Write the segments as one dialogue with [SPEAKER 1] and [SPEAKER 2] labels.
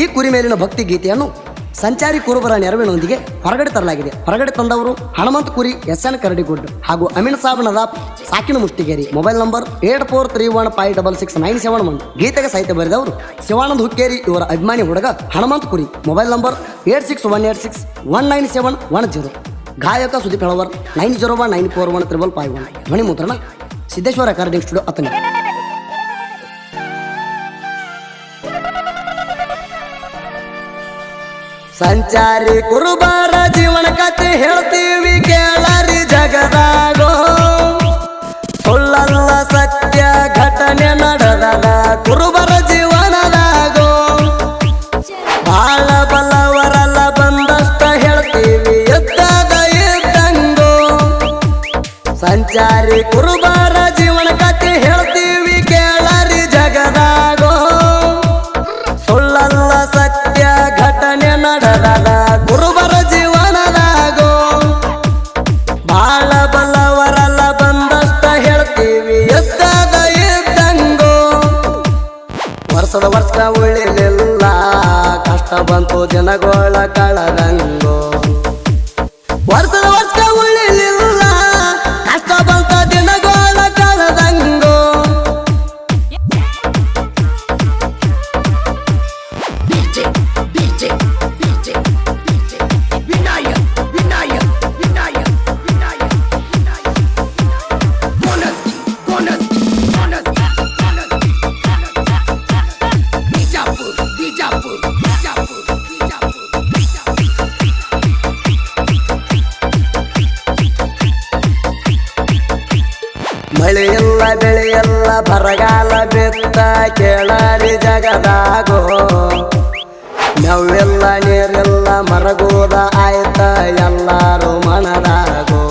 [SPEAKER 1] ಈ ಕುರಿ ಮೇಲಿನ ಭಕ್ತಿ ಗೀತೆಯನ್ನು ಸಂಚಾರಿ ಕುರುಬರ ನೆರವಿನೊಂದಿಗೆ ಹೊರಗಡೆ ತರಲಾಗಿದೆ. ಹೊರಗಡೆ ತಂದವರು ಹನುಮಂತ ಕುರಿ, ಎಸ್ ಎನ್ ಕರಡಿಗುಡ್ ಹಾಗೂ Ameen Saab Nadab Sakina Mushtigeri. Mobile number eight four three one five double six nine seven one ಗೀತೆಗೆ ಸಹಿತ ಬರೆದವರು ಶಿವಾನಂದ್ ಹುಕ್ಕೇರಿ ಇವರ ಅಭಿಮಾನಿ ಹುಡುಗ Hanumantha Kuri. Mobile number eight six one eight six one nine seven one zero. ಗಾಯಕ Sudeep Helavar, nine zero one nine four one triple five one. ಧ್ವನಿ ಮುದ್ರಣ Siddeshwara recording studio Athani ಸಂಚಾರಿ ಕುರುಬಾರ ಜೀವನ ಕತೆ ಹೇಳ್ತೀವಿ ಕೇಳರಿ ಜಗದಾಗೋ. ಸುಳ್ಳಲ್ಲ ಸತ್ಯ ಘಟನೆ ನಡೆದದ ಕುರುಬರ ಜೀವನದಾಗೋ. ಬಾಳ ಬಲವರಲ್ಲ ಬಂದಷ್ಟ ಹೇಳ್ತೀವಿ ಎದ್ದಾಗ ಎದ್ದಂಗೋ. ಸಂಚಾರಿ ಕುರುಬಾರ ವರ್ಷ ಉಳಿಲಿಲ್ಲ. ಕಷ್ಟ ಬಂತು ಜನಗಳ ಕಳದಂಗೋ. ಮಳೆಯಲ್ಲ ಬೆಳೆಯಲ್ಲ ಬರಗಾಲ ಬಿತ್ತ ಕೇಳಾರಿ ಜಗದಾಗೋ. ನಾವೆಲ್ಲ ನೀರೆಲ್ಲ ಮರಗೋದ ಆಯ್ತ ಎಲ್ಲಾರು ಮನದಾಗೋ.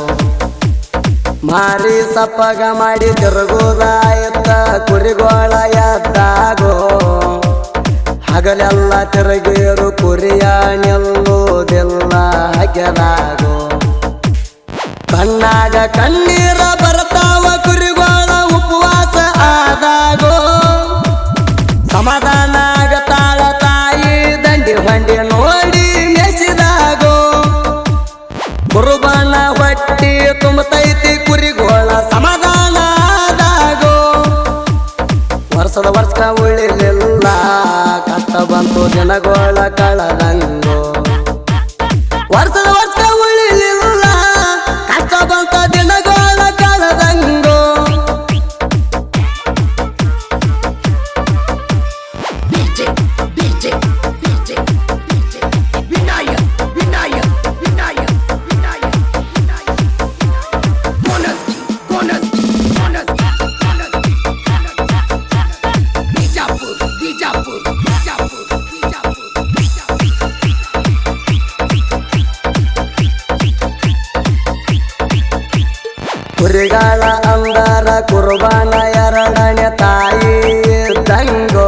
[SPEAKER 1] ಮಾರಿ ಸಪ್ಪಗ ಮಾಡಿ ತಿರುಗೋದ ಆಯ್ತ ಕುರಿಗೋಳ ಎದ್ದಾಗೋ. ಹಗಲೆಲ್ಲ ತಿರುಗಿರು ಕುರಿಯ ನಿಲ್ಲುವುದಿಲ್ಲ ಹಗೆದಾಗೋ. ಕಣ್ಣಾಗ ಕಣ್ಣೀರ ಬರ್ತಾವ ಕುರಿಗೋಳ ಉಪವಾಸ ಆದಾಗೋ. ಸಮಾಧಾನ ಆಗತಾಳ ತಾಯಿ, ದಂಡಿ ಹಂಡಿ ನೋಡಿ ಮೆಸಿದಾಗೋ ಕುರುಬನ ಹೊಟ್ಟಿ ತುಂಬತೈತಿ, ಕುರಿಗೋಳ ಸಮಾಧಾನ ಆದಾಗೋ. ವರ್ಷದ ವರ್ಷ ಉಳಿಲಿಲ್ಲ ಕಷ್ಟ ಬಂತು ದಿನಗೋಳ. ಕುರಿಗಾಳ ಅಂದರ ಕುರ್ಬಾನ ಎರಡನೆ ತಾಯಿ. ತಂಗೋ,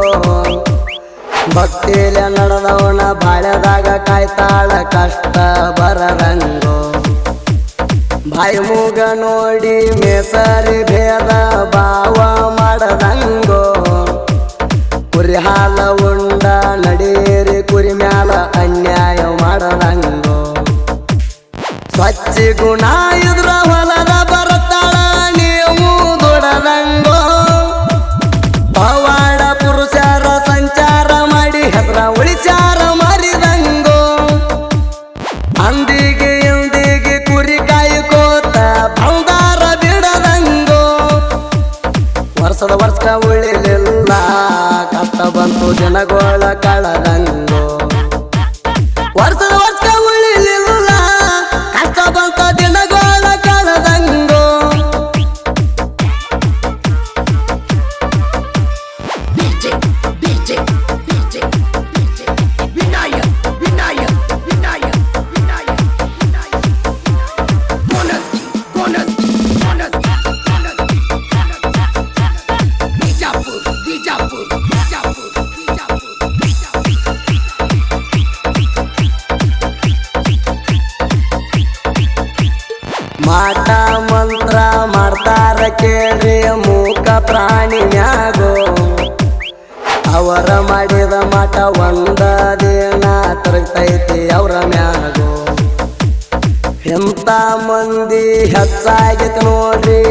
[SPEAKER 1] ಭಕ್ತಿಲೆ ನಡೆದವನ ಬಾಳ್ಯದಾಗ ಕಾಯ್ತಾಳ ಕಷ್ಟ ಬರದಂಗೋ. ಬಾಯಿ ಮೂಗ ನೋಡಿ ಮೇಸರಿ ಭೇದ ಭಾವ ಮಾಡದಂಗೋ. ಕುರಿ ಬಂತು ಜನಗೋಳ ಕಳದಂಗೋ ಮಾಡ್ತಾರ ಕೇಳಿ ಮೂಕ ಪ್ರಾಣಿ ಮ್ಯಾಗೋ ಅವರ ಮಾಡಿದ ಮಾಟ ಒಂದ ದಿನ ತರಗತೈತಿ ಅವರ ಮ್ಯಾಗೋ. ಎಂತ ಮಂದಿ ಹೆಚ್ಚಾಗಿ ನೋಡ್ರಿ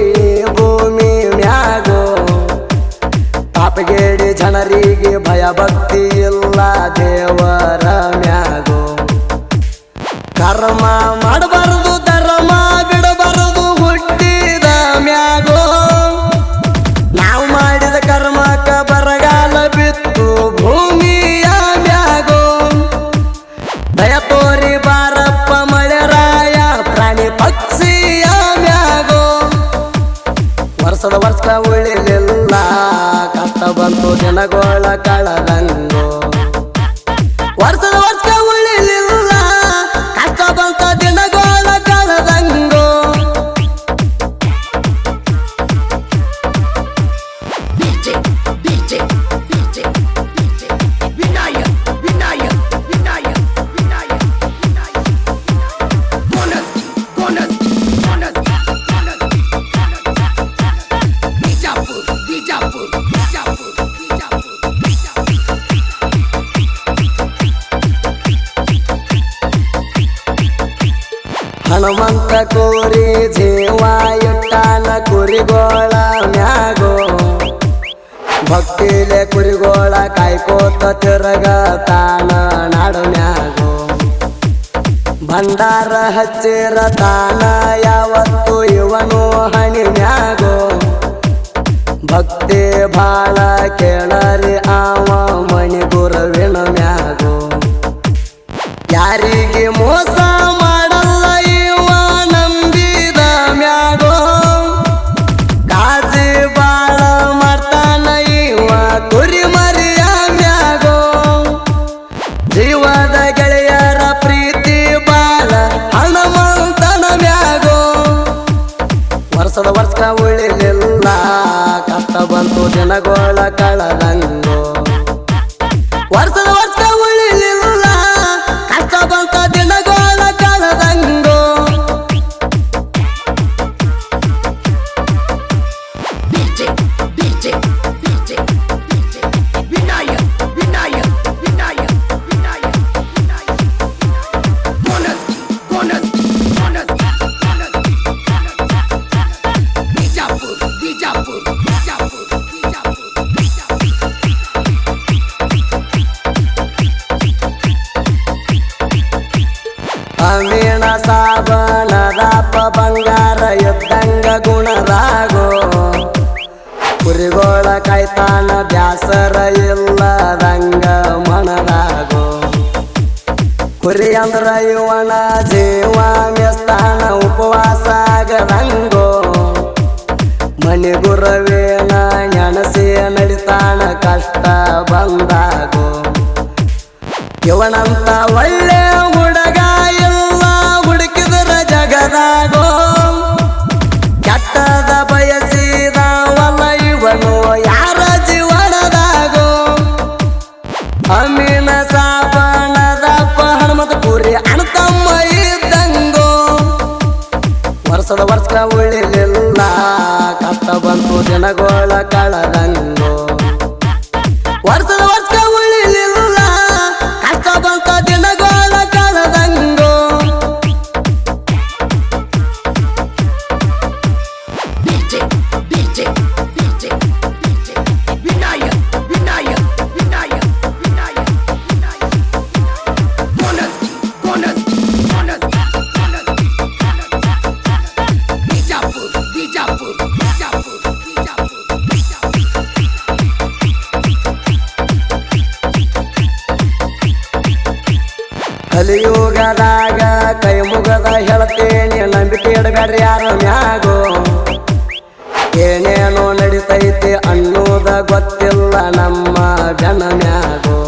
[SPEAKER 1] ಭೂಮಿ ಮ್ಯಾಗೋ. ಪಾಪಗೇಡಿ ಜನರಿಗೆ ಭಯ ಭಕ್ತಿ ಇಲ್ಲ ದೇವರ ವರ್ಷದ ವರ್ಷ ಉಳಿಲಿಲ್ಲ. ಕಷ್ಟ ಬಂತು ಜನಗೋಳ ಕಳದಂಗು ವರ್ಷದ ವರ್ಷ ಕುರಿಗೋಳ ಮ್ಯಾಗೋ. ಭಕ್ತಿಲೆ ಕುರಿಗೋಳ ಕಾಯ್ಕೋತ ತಿರಗ ತಾನ ನಾಡು ಮ್ಯಾಗೋ. ಭಂಡಾರ ಹಚ್ಚಿರ ತಾನ ಯಾವತ್ತು ಇವನು ಹಣಿ ಮ್ಯಾಗೋ. ಭಕ್ತಿ ಬಾಳ ಕೇಳರಿ ಆವ ಮಣಿ ಗುರುವಿನ ಮ್ಯಾಗೋ. ಯಾರಿಗೆ ಕಷ್ಟ ಬಂತು ದಿನಗೋಳ ಕಳದಂಗೋ ವರ್ಷದ ವರ್ಷ ಕಾಯ್ತಾನ ಬ್ಯಾಸರ ಇಲ್ಲದಂಗ ಮನದಾಗೋ. ಕುರಿ ಅಂದ್ರ ಇವನ ಜೀವ ಮೆಸ್ತಾನ ಉಪವಾಸ ಆಗದಂಗೋ. ಮಣಿ ಗುರವೇನ ನೆನಸಿ ನಡಿತಾನ, ಕಷ್ಟ ಬಂದಾಗೋ ದಿನಗೋಳ ಕಳದಂಗೋ ಕೈ ಮುಗದ ಹೇಳ್ತೇನೆ, ನಂಬಿಕೆ ಇಡಬೇಡ್ರಿ ಯಾರ ಮ್ಯಾಗೋ. ಏನೇನೋ ನಡಿತೈತಿ ಅನ್ನೋದ ಗೊತ್ತಿಲ್ಲ ನಮ್ಮ ಜನ ಮ್ಯಾಗೋ.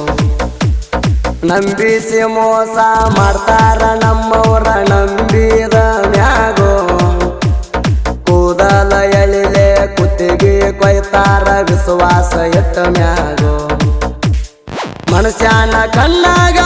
[SPEAKER 1] ನಂಬಿಸಿ ಮೋಸ ಮಾಡ್ತಾರ ನಮ್ಮವ್ರ, ನಂಬಿದ ಮ್ಯಾಗೋ. ಕೂದಲ ಎಳಿಲೆ ಕುತ್ತಿಗೆ ಕೊಯ್ತಾರ ವಿಶ್ವಾಸ ಎಟ್ಟ ಮ್ಯಾಗೋ. ಮನುಷ್ಯನ ಕಣ್ಣಾಗ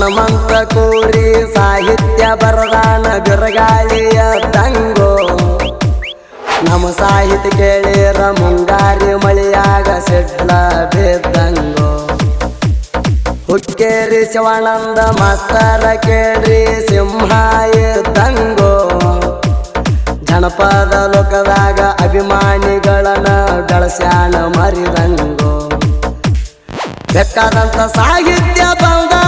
[SPEAKER 1] ಹನುಮಂತ ಕೋರಿ ಸಾಹಿತ್ಯ ಬರದಾನ ಬಿರಗಾಳಿಯ ತಂಗೋ. ನಮ್ಮ ಸಾಹಿತ್ಯ ಕೇಳಿರ ಮುಂಗಾರಿ ಮಳೆಯಾಗ ಸಿಡ್ಲ ಬಿದ್ದಂಗೋ. ಹುಕ್ಕೇರಿ ಶಿವಾನಂದ ಮಾಸ್ತರ ಕೇಳಿ ಸಿಂಹ ಇದ್ದಂಗೋ ಜನಪದ ಲೋಕದಾಗ ಅಭಿಮಾನಿಗಳನ್ನ ಗಳಸ್ಯಾನ ಮರಿದಂಗೋ. ಬೇಕಾದಂತ ಸಾಹಿತ್ಯ ಬಂದರು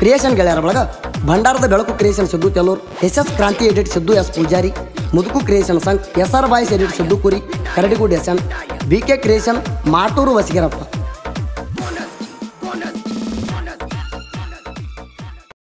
[SPEAKER 1] ಕ್ರಿಯೇಷನ್ ಗೆಳೆಯರ ಬಳಗ, ಭಂಡಾರದ ಬೆಳಕು creation Siddu Telur S S Kranti edit Siddu S Pujari. ಮುದುಕು creation Sangh S R boys edit Siddu Kuri. Karadigud S N B K creation Maturu Vasigerappa.